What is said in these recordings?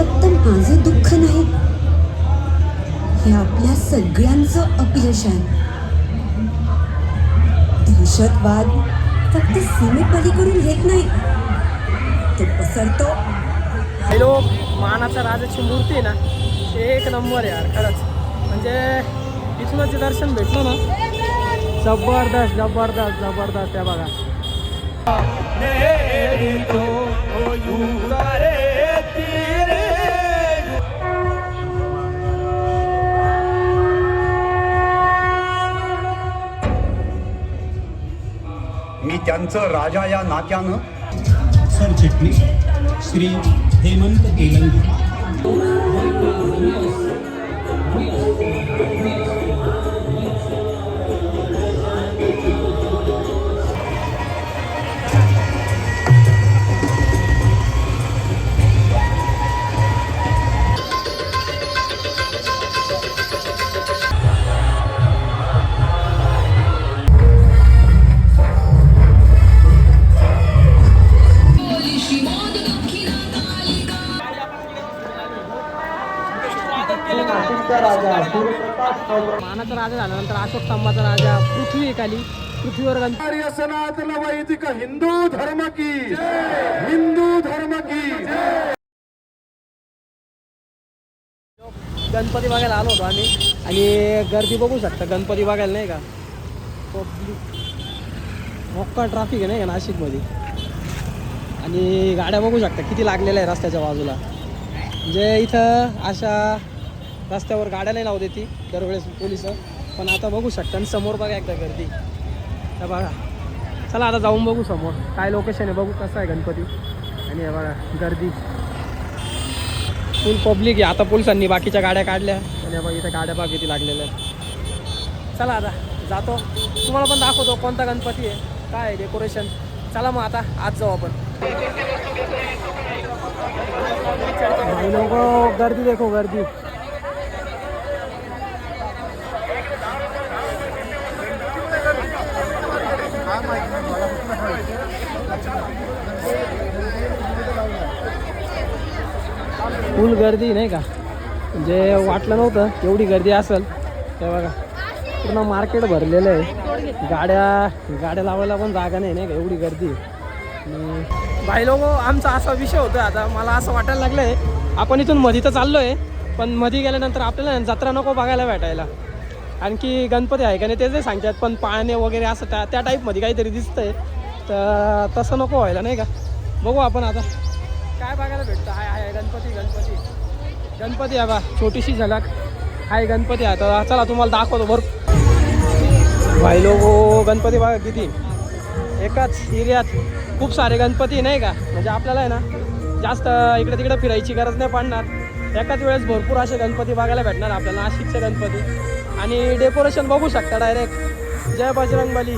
फक्त माझं दुःख नाही हे आपल्या सगळ्यांचं अपयश आहे दहशतवाद फक्त सीमेपलीकडून येत नाही तो पसरतो हॅलो मानाचा राजाची मूर्ती आहे ना एक नंबर यार खरंच म्हणजे इथूनच जे दर्शन भेटलं ना जबरदस्त जबरदस्त जबरदस्त त्या बघा यांचं राजा या नात्यानं सरचिटणीस श्री हेमंत तेलंगी राजा झाल्यानंतर अशोक स्तंभाचा राजा पृथ्वी आली पृथ्वीवर सनातन वैदिक हिंदू धर्म की? हिंदू धर्म की? गणपती बघायला आलो होतो आम्ही. आणि गर्दी बघू शकता गणपती बघायला नाही का? पब्लिक मोक्का ट्राफिक आहे नाही का नाशिकमध्ये? आणि गाड्या बघू शकता किती लागलेल्या आहे रस्त्याच्या बाजूला? म्हणजे इथं अशा रस्त्यावर गाड्या नाही लावू देती दरवेळेस पोलीस. पण आता बघू शकता आणि समोर बघा एकदा गर्दी. तर बघा. चला आता जाऊन बघू समोर. काय लोकेशन आहे बघू कसं आहे गणपती. आणि हे बघा गर्दी. फुल पब्लिक आहे. आता पोलिसांनी बाकीच्या गाड्या काढल्या. आणि बघा इथं गाड्या बाग किती लागलेल्या आहेत. चला आता जातो. तुम्हाला पण दाखवतो कोणता गणपती आहे. काय आहे डेकोरेशन चला मग आता आज जाऊ आपण. गर्दी देखो गर्दी. फुल गर्दी नाही का? म्हणजे वाटलं नव्हतं एवढी गर्दी असेल ते बघा. पूर्ण मार्केट भरलेलं आहे. गाड्या गाड्या लावायला पण जागा नाही नाही का? एवढी गर्दी आहे. भाई लोक आमचा असा विषय होतो आता. मला असं वाटायला लागलं आहे आपण इथून मधी तर चाललो आहे पण मधी गेल्यानंतर आपल्याला जत्रा नको बघायला भेटायला. आणखी गणपती आहे का नाही तेच नाही सांगतात पण पाळणे वगैरे असं त्या त्या टाईपमध्ये काहीतरी दिसतंय. तर तसं नको व्हायला नाही का? बघू आपण आता. काय बघायला भेटतं? हाय हाय गणपती गणपती. गणपती आहे बा छोटीशी झलक. हाय गणपती आहे. तर चला तुम्हाला दाखवतो बरं भाई लोक गणपती बघा किती. एकाच एरियात खूप सारे गणपती नाही का? म्हणजे आपल्याला आहे ना जास्त इकडे तिकडे फिरायची गरज नाही पडणार. एकाच वेळेस भरपूर असे गणपती बघायला भेटणार आपल्याला नाशिकचे गणपती. आणि डेकोरेशन बघू शकता डायरेक्ट जय बजरंगबली.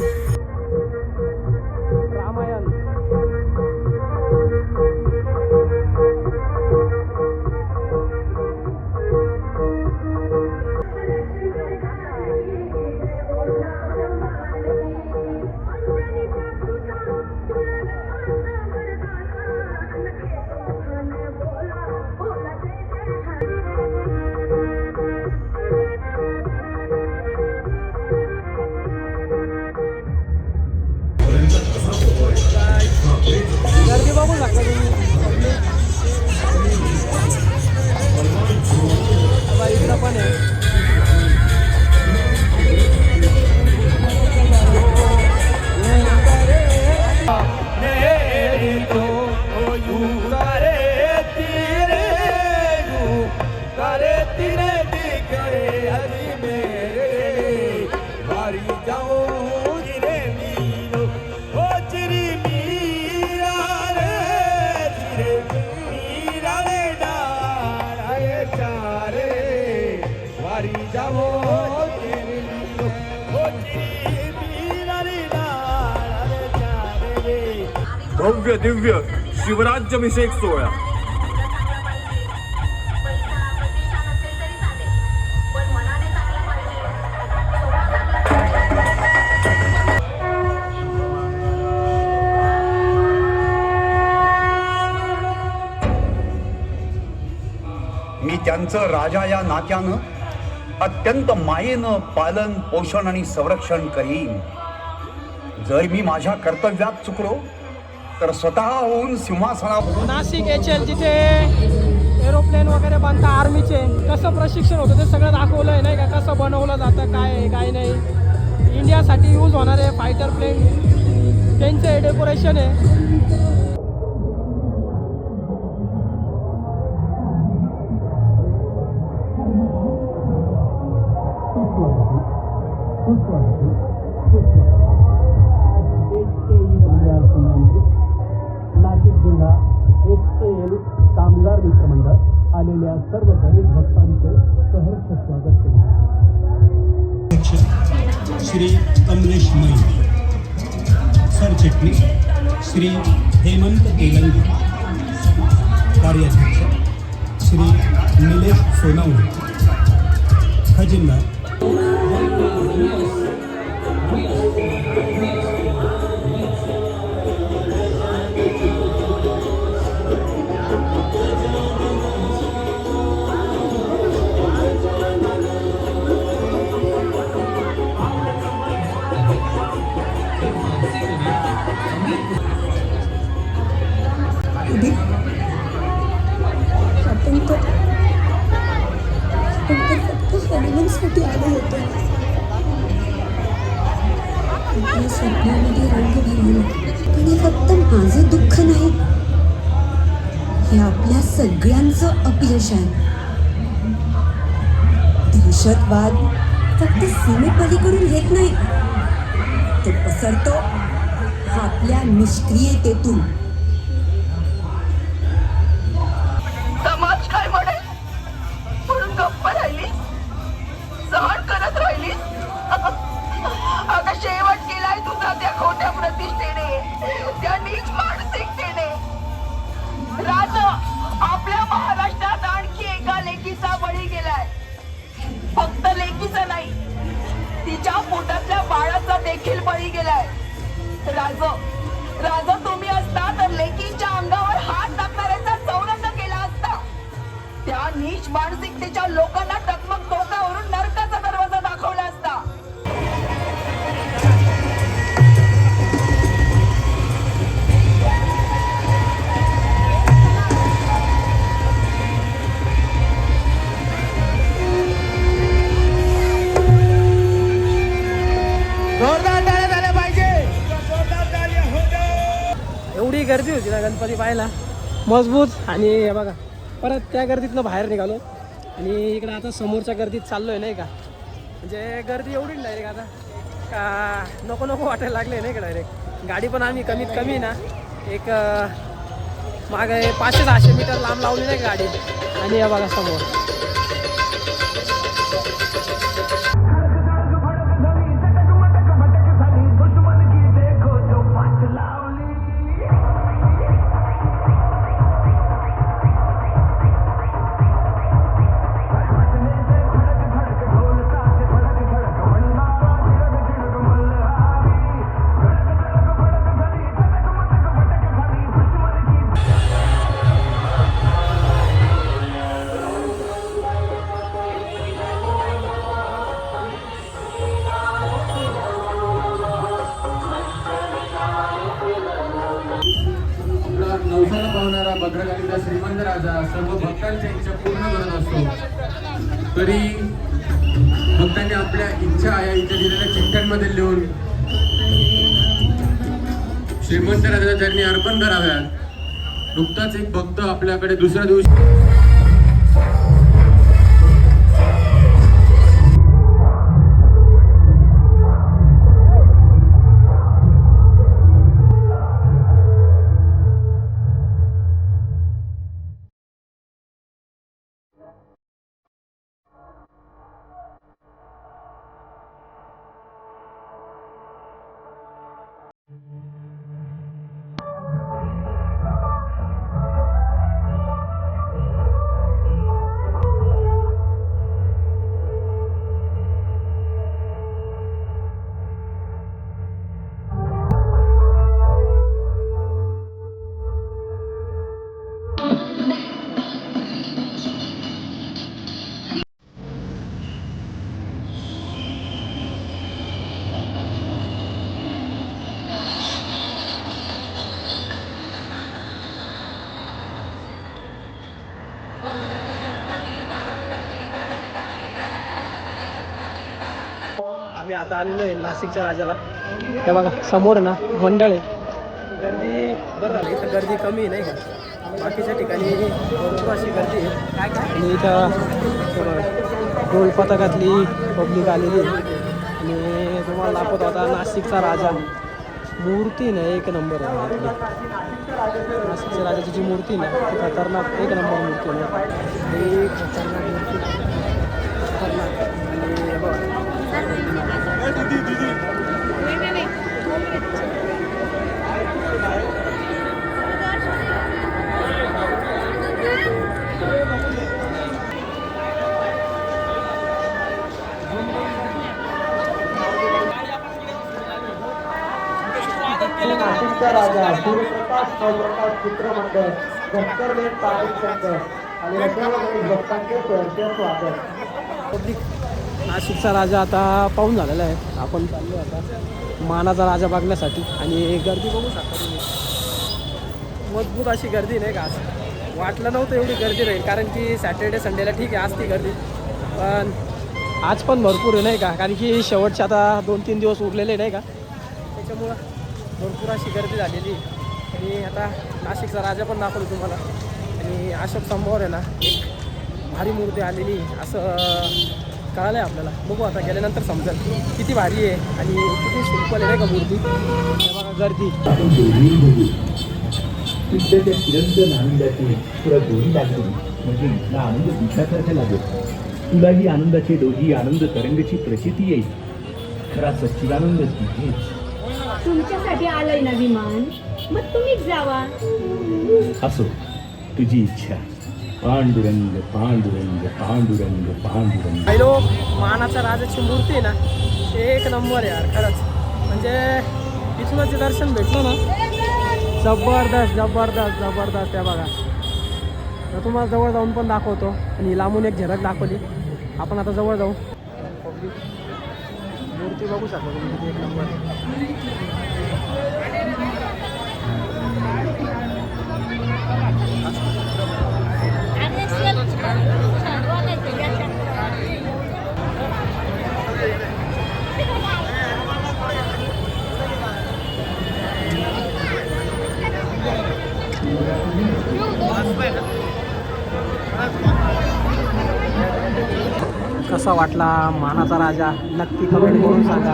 भव्य दिव्य शिवराज्याभिषेक सोहळा। त्यांचं राजा या नात्यानं अत्यंत मायेनं पालन पोषण आणि संरक्षण करीन. जर मी माझ्या कर्तव्यात चुकलो तर स्वतः होऊन सिंहासना नाशिक एच एल जिथे एरोप्लेन वगैरे बांधता आर्मीचे कसं प्रशिक्षण होतं ते सगळं दाखवलं नाही का? कसं बनवलं जातं काय आहे काय नाही. इंडियासाठी यूज होणारे फायटर प्लेन त्यांचं डेकोरेशन आहे. आलेल्या सर्व गणेश भक्तांचे सहर्ष स्वागत करते श्री कमलेश मै सरचिटणीस श्री हेमंत तेलंगी. कार्याध्यक्ष. श्री निलेश सोनवणे. खजिनदार तर माझं दुःख नाही. हे आपल्या सगळ्यांचं अपयश आहे. दहशतवाद फक्त सीमेपलीकडून येत नाही. तो पसरतो आपल्या निष्क्रियतेतून. फक्त नाही. तिच्या पोटातल्या बाळाचा देखील बळी गेलाय. राज राज तुम्ही असता तर लेकीच्या अंगावर हात टाकणाऱ्याचा चौरंग केला असता. त्या नीच मानसिकतेच्या लोकांना पाहायला मजबूत. आणि हे बघा परत त्या गर्दीतनं बाहेर निघालो. आणि इकडं आता समोरच्या गर्दीत चाललोय नाही का? म्हणजे गर्दी एवढी डायरेक्ट आता. का नको नको वाटायला लागले नाही का डायरेक्ट गाडी पण आम्ही कमीत कमी ना एक मागे पाचशे सहाशे मीटर लांब लावली नाही गाडी. आणि हे बघा समोर. भक्तांनी आपल्या इच्छा या इथे दिलेल्या चिठ्ठ्यांमध्ये लिहून. श्रीमंत राजाच्या चरणी अर्पण कराव्यात. नुकताच एक भक्त आपल्याकडे दुसऱ्या दिवशी आम्ही आता आलेलो आहे नाशिकच्या राजाला. हे बघा समोर आहे ना मंडळ आहे. गर्दी बरं झालं इथं गर्दी कमी नाही का? बाकीच्या ठिकाणी भरपूर अशी गर्दी आहे. आणि इथं ढोल पथकातली पब्लिक आलेली आणि तुम्हाला दाखवतो आता नाशिकचा राजा. मूर्ती ना एक नंबर आहे नाशिकच्या राजाची जी मूर्ती ना ती खतरनाक एक नंबर मूर्ती आहे. खतरनाक मूर्ती. नाशिकचा राजा सूर्यप्रकाश सौप्रकाश चित्रमंडळ दत्तरलेट तारीख संघ आणि सर्व भक्तांचे सहर्ष स्वागत. पब्लिक नाशिकचा राजा आता पाहून झालेला आहे. आपण चाललो आता मानाचा राजा बघण्यासाठी. आणि गर्दी बघू शकता तुम्ही. मजबूत अशी गर्दी नाही का? आज वाटलं नव्हतं एवढी गर्दी राहील. कारण की सॅटर्डे संडेला ठीक आहे असती गर्दी. पण आज पण भरपूर आहे नाही का? कारण की शेवटचे आता दोन तीन दिवस उरलेले नाही का? त्याच्यामुळं भरपूर अशी गर्दी झालेली. आणि आता नाशिकचा राजा पण दाखवतो तुम्हाला. आणि अशोक समोर आहे ना एक भारी मूर्ती आलेली. असं कळालं आहे आपल्याला. बघू आता गेल्यानंतर समजेल. किती भारी आहे आणि किती सिंपल आहे नाही का मूर्ती? हे बघा गर्दी. म्हणजे आनंद दिवसासारखा लागेल तुला ही आनंदाचे दोही आनंद तरंगची प्रचिती येईल खरा सच्चिदानंद तिथेच तुमच्यासाठी आलंय ना विमान? मग तुम्हीच जावा. असो तुझी इच्छा. पांडुरंग पांडुरंग पांडुरंग पांडुरंग. हॅलो मानाचा राजाची मूर्ती आहे ना एक नंबर यार खरंच. म्हणजे इथूनच जे दर्शन भेटलं ना जबरदस्त जबरदस्त जबरदस्त त्या बघा. तर तुम्हाला जवळ जाऊन पण दाखवतो. आणि लांबून एक झलक दाखवली. आपण आता जवळ जाऊ. मूर्ती बघू शकतो तुम्ही एक नंबर कसा वाटला मानाचा राजा? नक्की कमेंट करून सांगा.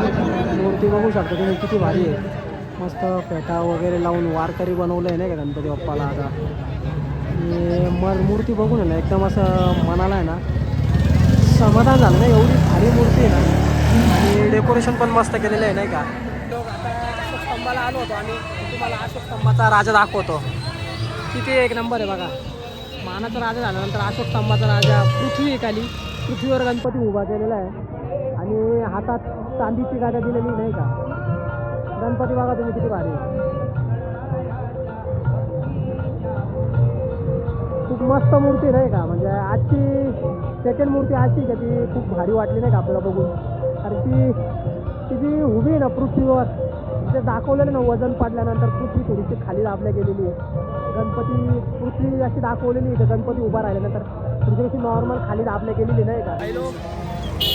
मूर्ती बघू शकता तुम्ही किती भारी आहे. मस्त पेटा वगैरे लावून वारकरी बनवलं आहे नाही का गणपती बाप्पाला आता? आणि मग मूर्ती बघून आहे ना एकदम असं मनाला आहे ना समाधान झालं ना एवढी भारी मूर्ती आहे ना. आणि डेकोरेशन पण मस्त केलेलं आहे नाही का? अशोक स्तंभाला आलो होतो आणि तुम्हाला अशोक स्तंभाचा राजा दाखवतो. किती एक नंबर आहे बघा. मानाचा राजा झाल्यानंतर अशोक स्तंभाचा राजा पृथ्वी खाली. पृथ्वीवर गणपती उभा केलेला आहे. आणि हातात चांदीची गाड्या दिलेली नाही का? गणपती बघा तुम्ही किती भारी खूप मस्त मूर्ती नाही का? म्हणजे आजची सेकंड मूर्ती अशी का ती खूप भारी वाटली नाही का आपल्याला बघून? कारण की ती जी उभी आहे ना पृथ्वीवर ते दाखवलेलं ना वजन पडल्यानंतर पृथ्वी थोडीशी खाली दाबल्या गेलेली आहे. गणपती पृथ्वी अशी दाखवलेली आहे का गणपती उभा राहिल्यानंतर पृथ्वी अशी नॉर्मल खाली दाबल्या गेलेली नाही का?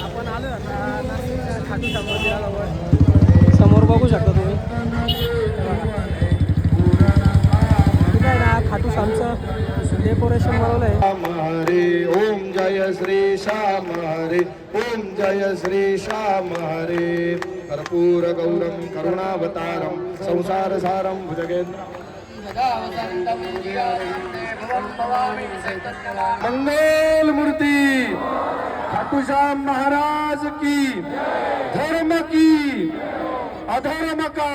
आपण आलो खाटूच्या मंदिराजवळ. समोर बघू शकता तुम्ही. खाटूस आमचं डेकोरेशन बनवलं आहे हरे ओम जय श्री श्याम हरे ओम जय श्री श्याम हरे. कर्पूर गौरम करुणावतारम संसार सारम भुजगेंद्र मंगल मूर्ती खाटूश्याम महाराज की धर्म की अधर्म का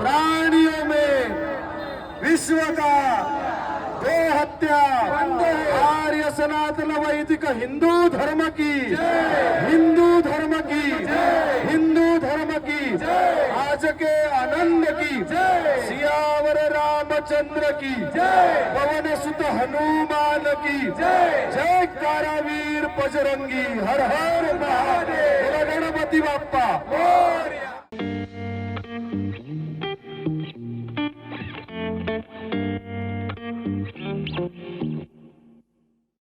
प्राणियों में विश्व का गो हत्या आर्य सनातन वैदिक हिंदू धर्म की हिंदू धर्म की हिंदू धर्म की आज के आनंद की सियावर रामचंद्र की पवन सुत हनुमान की जय कारावीर बजरंगी हर हर महादेव गणपती बाप्पा